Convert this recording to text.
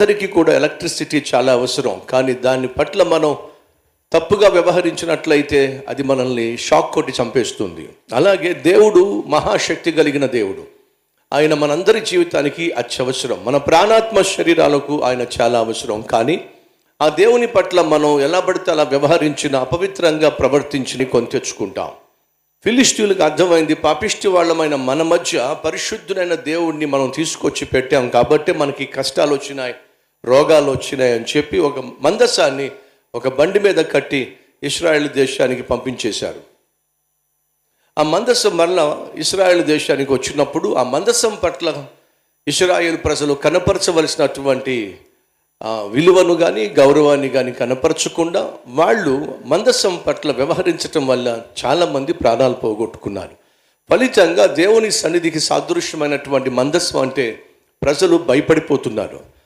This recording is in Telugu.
అందరికీ కూడా ఎలక్ట్రిసిటీ చాలా అవసరం. కానీ దాని పట్ల మనం తప్పుగా వ్యవహరించినట్లయితే అది మనల్ని షాక్ కొట్టి చంపేస్తుంది. అలాగే దేవుడు మహాశక్తి కలిగిన దేవుడు. ఆయన మనందరి జీవితానికి అత్యవసరం. మన ప్రాణాత్మ శరీరాలకు ఆయన చాలా అవసరం. కానీ ఆ దేవుని పట్ల మనం ఎలా పడితే అలా వ్యవహరించిన అపవిత్రంగా ప్రవర్తించి కొని తెచ్చుకుంటాం. ఫిలిస్టీన్లకు అర్థమైంది పాపిష్టి వాళ్ళమైన మన మధ్య పరిశుద్ధులైన దేవుణ్ణి మనం తీసుకొచ్చి పెట్టాం. కాబట్టి మనకి కష్టాలు వచ్చినాయి. రోగాలు వచ్చినాయని చెప్పి ఒక మందసాన్ని ఒక బండి మీద కట్టి ఇస్రాయేల్ దేశానికి పంపించేశారు. ఆ మందసం మరల ఇస్రాయేల్ దేశానికి వచ్చినప్పుడు ఆ మందసం పట్ల ఇస్రాయేల్ ప్రజలు కనపరచవలసినటువంటి విలువను కానీ గౌరవాన్ని కానీ కనపరచకుండా వాళ్ళు మందసం పట్ల వ్యవహరించటం వల్ల చాలామంది ప్రాణాలు పోగొట్టుకున్నారు. ఫలితంగా దేవుని సన్నిధికి సాదృశ్యమైనటువంటి మందస్సం అంటే ప్రజలు భయపడిపోతున్నారు.